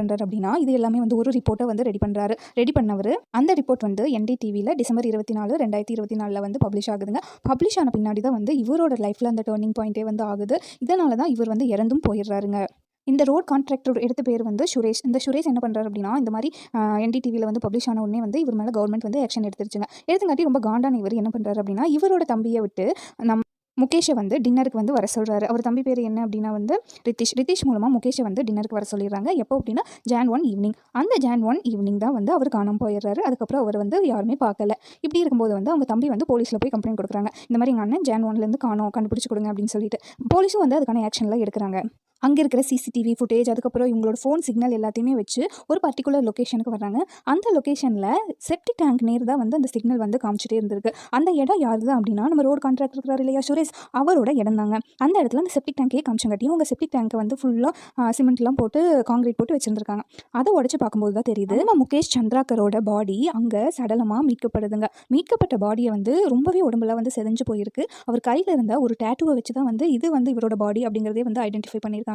பண்ணுறாரு அப்படின்னா இது எல்லாமே வந்து ஒரு ரிப்போர்ட்டை வந்து ரெடி பண்ணுறாரு ரெடி பண்ணவர் அந்த ரிப்போர்ட் வந்து என்டிடிவியில் டிசம்பர் இருபத்தி நாலு ரெண்டாயிரத்தி இருபத்தி நாலில் வந்து பப்ளிஷ் ஆகுதுங்க. பப்ளிஷ் ஆன பின்னாடி தான் வந்து இவரோட லைஃப்பில் அந்த டேர்னிங் பாயிண்ட்டே வந்து ஆகுது. இதனால தான் இவர் வந்து இறந்தும் போயிடுறாருங்க. இந்த ரோட் கான்ட்ராக்டர் எடுத்த பேர் வந்து சுரேஷ். இந்த சுரேஷ் என்ன பண்ணுறாரு அப்படின்னா இந்த மாதிரி என்டிடிவியில் வந்து பப்ளிஷ் ஆன உடனே வந்து இவர் மேலே கவர்மெண்ட் வந்து ஆக்ஷன் எடுத்துருச்சுங்க. எடுத்துங்காட்டி ரொம்ப காண்டான இவர் என்ன பண்ணுறாரு அப்படின்னா இவரோட தம்பியை விட்டு நம் முகேஷை வந்து டின்னருக்கு வந்து வர சொல்கிறாரு அவர் தம்பி பேர் என்ன அப்படின்னா வந்து ரித்திஷ். ரித்திஷ் மூலமாக முகேஷை வந்து டின்னருக்கு வர சொல்லிடுறாங்க. எப்போ அப்படின்னா ஜான் ஒன் ஈவினிங் அந்த ஜான் ஒன் ஈவினிங் தான் வந்து அவர் காணாமல் போயிடுறாரு. அதுக்கப்புறம் அவர் வந்து யாருமே பார்க்கல. இப்படி இருக்கும்போது வந்து அவங்க தம்பி வந்து போலீஸில் போய் கம்ப்ளைண்ட் கொடுக்குறாங்க. இந்த மாதிரி எங்கள் அண்ணன் ஜான் ஒன்லேருந்து காணோம். கண்டுபிடிச்சி கொடுங்க அப்படின்னு சொல்லிட்டு. போலீஸும் வந்து அதுக்கான ஆக்ஷன்லாம் எடுக்கிறாங்க. அங்கே இருக்கிற சிசிடிவி ஃபுட்டேஜ் அதுக்கப்புறம் இவங்களோட ஃபோன் சிக்னல் எல்லாத்தையுமே வச்சு ஒரு பர்டிகுலர் லொக்கேஷனுக்கு வர்றாங்க. அந்த லொக்கேஷனில் செப்டி டேங்க் நேர் தான் வந்து அந்த சிக்னல் வந்து காமிச்சிட்டே இருந்திருக்கு. அந்த இடம் யாரு தான் அப்படின்னா நம்ம ரோடு கான்ட்ராக்ட் இருக்கிறார் இல்லையா சுரேஷ்? அவரோட இடம் தாங்க. அந்த இடத்துல அந்த செப்டிக் டேங்கே காமிச்சங்காட்டியும் அவங்க செப்டிக் டேங்க் வந்து ஃபுல்லாக சிமெண்ட்லாம் போட்டு காங்கிரீட் போட்டு வச்சிருந்திருக்காங்க. அதை உடச்சி பார்க்கும்போது தான் தெரியுது நம்ம முகேஷ் சந்திராக்கரோட பாடி அங்கே சடலமாக மீட்கப்படுதுங்க. மீட்கப்பட்ட பாடியை வந்து ரொம்பவே உடம்புல வந்து செதஞ்சு போயிருக்கு. அவர் கையில் இருந்த ஒரு டேட்டுவை வச்சு தான் வந்து இது வந்து இவரோட பாடி அப்படிங்கிறதே வந்து ஐடென்டிஃபை பண்ணியிருக்காங்க.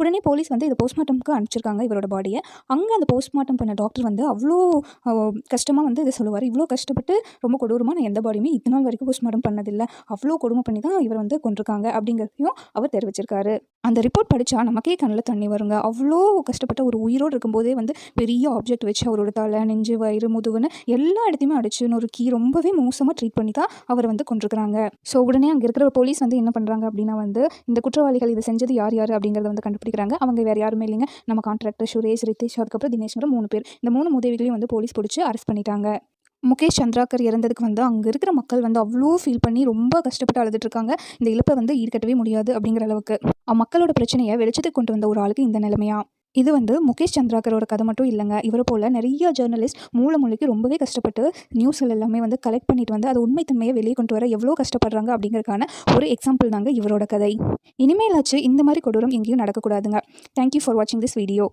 உடனே போலீஸ் வந்து இது போஸ்ட்மார்ட்டம்க்கு அனுப்பிச்சிருக்காங்க இவரோட பாடியை அங்கே அந்த போஸ்ட்மார்ட்டம் பண்ண டாக்டர் வந்து அவ்வளோ கஷ்டமாக வந்து இதை சொல்லுவார். இவ்வளோ கஷ்டப்பட்டு ரொம்ப கொடூரமாக நான் எந்த பாடியுமே இத்தனை நாள் வரைக்கும் போஸ்ட்மார்ட்டம் பண்ணதில்லை. அவ்வளோ கொடுமை பண்ணி தான் இவர் வந்து கொண்டிருக்காங்க அப்படிங்கிறதையும் அவர் தெரிவிச்சிருக்காரு. அந்த ரிப்போர்ட் படித்தா நமக்கே கண்ணில் தண்ணி வருங்க. அவ்வளோ கஷ்டப்பட்ட ஒரு உயிரோடு இருக்கும்போதே வந்து பெரிய ஆப்ஜெக்ட் வச்சு அவரோட தலை நெஞ்சு வயிறு முதுகுன்னு எல்லா இடத்தையுமே அடிச்சு நொறுக்கி ரொம்பவே மோசமாக ட்ரீட் பண்ணி தான் அவர் வந்து கொண்டிருக்கிறாங்க ஸோ உடனே அங்கே இருக்கிற போலீஸ் வந்து என்ன பண்ணுறாங்க அப்படின்னா வந்து இந்த குற்றவாளிகள் இதை செஞ்சது யார் யார் அப்படிங்கிறத வந்து கண்டுபிடிக்கிறாங்க. அவங்க வேறு யாருமே இல்லைங்க. நம்ம கான்ட்ராக்டர் சுரேஷ் ரித்தேஷ் அதுக்கப்புறம் தினேஷ்ங்கிற மூணு பேர். இந்த மூணு உதவிகளையும் வந்து போலீஸ் பிடிச்சி அரெஸ்ட் பண்ணிட்டாங்க. முகேஷ் சந்திராகர் இறந்ததுக்கு வந்து அங்கே இருக்கிற மக்கள் வந்து அவ்வளோ ஃபீல் பண்ணி ரொம்ப கஷ்டப்பட்டு அழுதுட்டு இருக்காங்க. இந்த இழப்பை வந்து ஈடுகட்டவே முடியாது அப்படிங்கிற அளவுக்கு. மக்களோட பிரச்சனையை வெளிச்சத்துக்கு கொண்டு வந்த ஒரு ஆளுக்கு இந்த நிலைமையா? இது வந்து முகேஷ் சந்திராகரோட கதை மட்டும் இல்லைங்க. இவரை போல் நிறைய ஜேர்னலிஸ்ட் மூல மொழிக்கு ரொம்பவே கஷ்டப்பட்டு நியூஸ்கள் எல்லாமே வந்து கலெக்ட் பண்ணிட்டு வந்து அது உண்மைத்தன்மையை வெளியே கொண்டு வர எவ்வளோ கஷ்டப்படுறாங்க அப்படிங்கிறதுக்கான ஒரு எக்ஸாம்பிள் தாங்க இவரோட கதை. இனிமேலாச்சு இந்த மாதிரி கொடூரம் எங்கேயும் நடக்கக்கூடாதுங்க. தேங்க்யூ ஃபார் வாட்சிங் திஸ் வீடியோ